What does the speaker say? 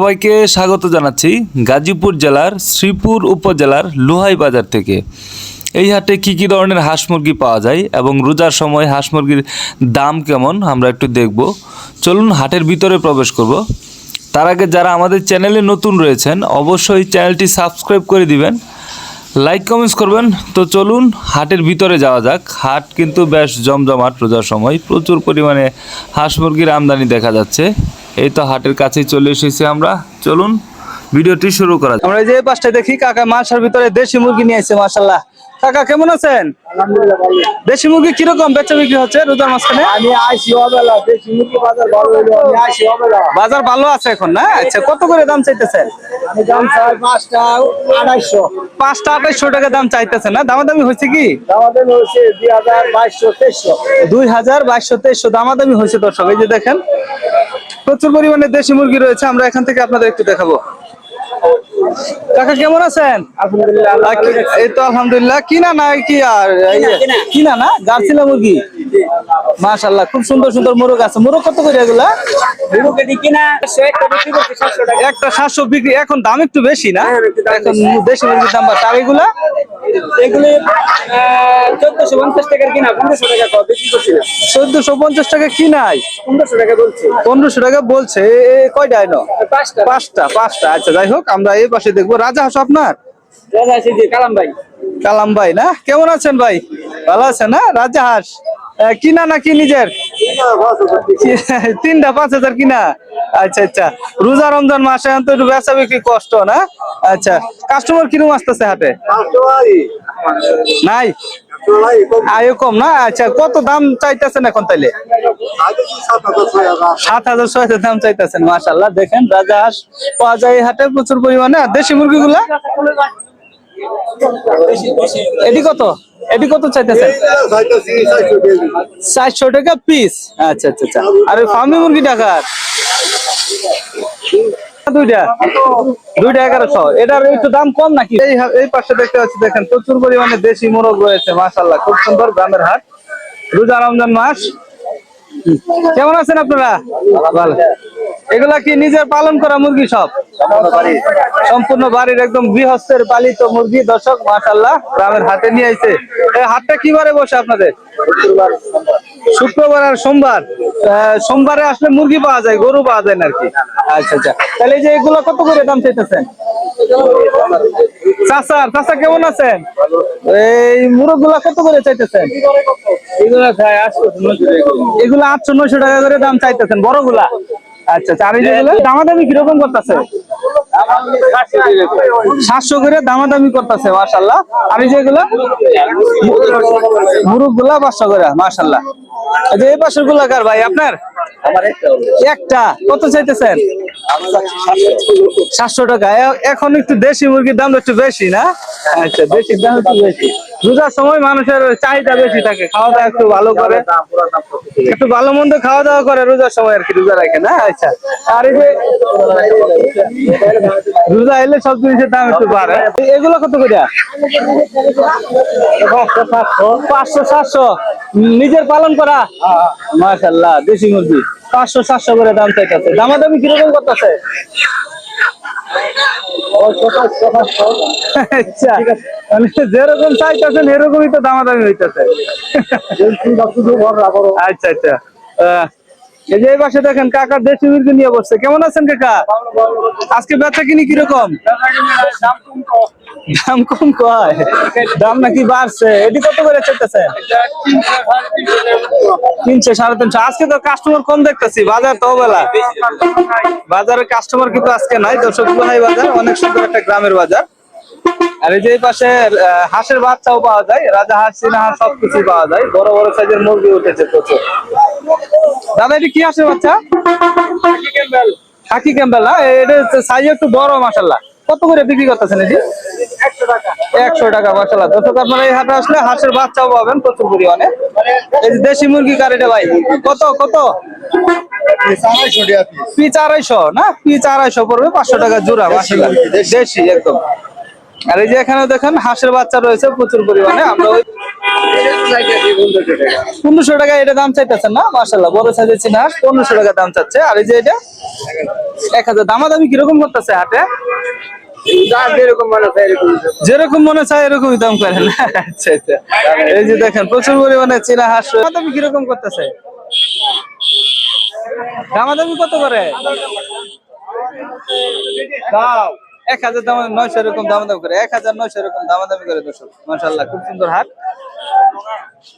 সবাইকে স্বাগত জানাচ্ছি গাজীপুর জেলার শ্রীপুর উপজেলার লোহাই বাজার থেকে। এই হাটে কি কি ধরনের হাঁস মুরগি পাওয়া যায় এবং রোজার সময় হাঁস মুরগির দাম কেমন আমরা একটু দেখব। চলুন হাটের ভিতরে প্রবেশ করব। তার আগে যারা আমাদের চ্যানেলে নতুন রয়েছেন, অবশ্যই চ্যানেলটি সাবস্ক্রাইব করে দিবেন, লাইক, কমেন্টস করবেন। তো চলুন হাটের ভিতরে যাওয়া যাক। হাট কিন্তু বেশ জমজমাট রোজার সময় প্রচুর পরিমাণে হাঁস মুরগির আমদানি দেখা যাচ্ছে। এই তো হাটের কাছেই চলে এসেছি আমরা। চলুন ভিডিওটি শুরু করা যাক। আমরা যে এই পাশটা দেখি কাকা মাছের ভিতরে দেশি মুরগি নিয়ে এসেছে মাশাল্লাহ কাকা কেমন আছেন? দেশি মুরগি কীরকম বেচা বিক্রি হচ্ছে রোজার মাঝখানে? আমি আইসি অবেলা দেশি মুরগি বাজার ভালো হইল আমি আইসি অবেলা। বাজার ভালো আছে এখন না? আচ্ছা কত করে দাম চাইতেছেন? আমি দাম চাই পাঁচটা আঠাইশশো টাকা দাম চাইতেছেন না? দামাদামি হয়েছে কি? আমাদের হচ্ছে দুই হাজার বাইশশো তেইশশো। দুই হাজার বাইশশো তেইশশো দামাদামি হয়েছে দর্শক এই যে দেখেন। প্রচুর পরিমাণে দেশি মুরগি রয়েছে আমরা এখান থেকে আপনাদের একটু দেখাবো। কাকা কেমন আছেন? এই তো আলহামদুলিল্লাহ। কিনা না কি আর? কিনা না? মুরগি? মাশাল্লাহ খুব সুন্দর সুন্দর মোরগ আছে। মোরগ কত করে এগুলা? একটা সাতশো বিক্রি এখন দাম একটু বেশি না? হ্যাঁ, এখন দেশি মুরগির দাম বাড়ছে। আর এগুলা? এগুলি চোদ্দশো পঞ্চাশ টাকার কিনা পনেরোশো টাকা কম বিক্রি করছি না। চোদ্দশো পঞ্চাশ টাকা কিনাই পনেরোশো টাকা বলছি। পনেরোশো টাকা বলছে এ- এ কয়টা আইনো? পাঁচটা। পাঁচটা পাঁচটা। আচ্ছা যাই হোক আমরা এই পাশে দেখব। রাজা হাঁস আপনার? আছে যে কালাম ভাই। কালাম ভাই না? কেমন আছেন ভাই? ভালো আছেন না? রাজা হাঁস। কিনা নাকি নিজের? তিনটা পাঁচ হাজার কিনা? আচ্ছা আচ্ছা। রোজা রমজান মাসে তো একটু বেচা বিক্রি কষ্ট, না? আচ্ছা। কাস্টমার কীরকম আসতেছে হাটে? নাই? আয়ু কম, না? আচ্ছা কত দাম চাইতেছেন এখন তাইলে? সাত হাজার ছয় হাজার দাম চাইতেছেন মাশাল্লাহ দেখেন রাজা হাঁস পাওয়া যায় হাটে প্রচুর পরিমাণে। দেশি মুরগিগুলা? এটি কত? এটি কত চাইতেছেন? চারশো টাকা পিস আচ্ছা আচ্ছা আচ্ছা। আর ওই ফার্মি মুরগি টাকার দুইটা। দুইটা এগারোশো। এটার একটু দাম কম নাকি? এই হা- এই পাশে দেখতে পাচ্ছি দেখেন প্রচুর পরিমাণে দেশি মোরগ রয়েছে মাশাল্লাহ খুব সুন্দর গ্রামের হাট। রোজা রমজান মাস। কেমন আছেন আপনারা? ভালো। এগুলা কি নিজের পালন করা মুরগি সব? সম্পূর্ণ বাড়ির একদম গৃহস্থের পালিত মুরগি দর্শক মাশাল্লাহ গ্রামের হাতে নিয়ে আইছে। এই হাটটা কিবারে বসে আপনাদের? শুক্রবার আর সোমবার? সোমবারে আসলে মুরগি পাওয়া যায় গরু পাওয়া যায় না আর কি। আচ্ছা আচ্ছা। তাহলে যে এগুলো কত করে দাম চাইতেছেন? চাচা চাচা কেমন আছেন? এই মুরগগুলা কত করে চাইতেছেন? এগুলো আটশো এগুলো আটশো নয়শো টাকা করে দাম চাইতেছেন বড়গুলা আচ্ছা আচ্ছা আর এই যেগুলো দামাদামি কীরকম করতেছে? সাতশো করে দামাদামি করতেছে মার্শাল্লাহ আর এই যেগুলো মুরগগুলা পাঁচশো করে মার্শাল্লাহ যে এই পাশেরগুলা কার ভাই, আপনার? একটা, কত চাইতেছেন? সাতশো টাকা। এখন একটু দেশি মুরগির দাম একটু বেশি, না? আচ্ছা দেশির দাম একটু বেশি। রোজার সময় মানুষের চাহিদা বেশি থাকে খাওয়া দাওয়া একটু ভালো করে। একটু ভালো মন্দ খাওয়া দাওয়া করে রোজার সময় আর কি, রোজা রাখে না? আচ্ছা। আর এই যে রোজা এলে সব জিনিসের দাম একটু বাড়ে। এগুলো কত করে? পাঁচশো, সাতশো। নিজের পালন করা? মাশাল্লাহ দেশি মুরগি। পাঁচশো, সাতশো করে দাম চাইতেছে। দামাদামি কীরকম করতেছে? আচ্ছা মানে যেরকম চাইতেছেন এরকমই তো দামাদামি হইতেছে। আচ্ছা আচ্ছা। আহ, এই যে এই পাশে দেখেন কাকার দেশি মুরগি নিয়ে বসছে। কেমন আছেন কাকা? আজকে বেচা কিনি কীরকম? দাম কম কয়? দাম নাকি বাড়ছে। এটি কত করে চাইতেছে তিনশো, সাড়ে তিনশো। আজকে তো কাস্টমার কম দেখতেছি, বাজার তো বেলা বাজারে কাস্টমার কিন্তু আজকে নাই, দর্শক ভাই বাজার, অনেক সুন্দর একটা গ্রামের বাজার। আর এই যে এই পাশে হাঁসের বাচ্চাও পাওয়া যায়, রাজা হাঁস, চীনা হাঁস সবকিছু পাওয়া যায়। বড় বড় সাইজের মুরগি উঠেছে প্রচুর। দাদা, এটি কি হাঁসের বাচ্চা? হাকি ক্যাম্বেল, না? এটা সাইজ একটু বড় মাসাল্লাহ কত করে বিক্রি করতেছেন এটি? একশো টাকা মাসাল্লাহ দর্শক, আপনারা এই হাটে আসলে হাঁসের বাচ্চাও পাবেন প্রচুর পরিমাণে। এই দেশি মুরগি কার এটা ভাই? কত কত? পিস আড়াইশো, না? পিস আড়াইশো পড়বে, পাঁচশো টাকা জোড়া দেশি, একদম। আর এই যে এখানে দেখেন হাঁসের বাচ্চা রয়েছে প্রচুর পরিমাণে। আমরা ওই পনেরোশো টাকা এটা দাম চাইতেছেন না মাসাল্লাহ বড় সাইজের চিনা হাঁস, পনেরোশো টাকা দাম চাচ্ছে। আর এই যে এটা এক হাজার, দামাদামি কীরকম করতেছে হাটে? যেরকম মানে চায় এরকমই দাম করেন। আচ্ছা আচ্ছা। এই যে দেখেন, প্রচুর পরিমাণে চীনা হাঁস। দামাদামি কীরকম করতেছে? দামাদামি কত করে? এক হাজার দাম নয়শো এরকম দামাদামি করে, এক হাজার নয়শো এরকম দামাদামি করে দর্শক মাসাল্লাহ খুব সুন্দর হাট।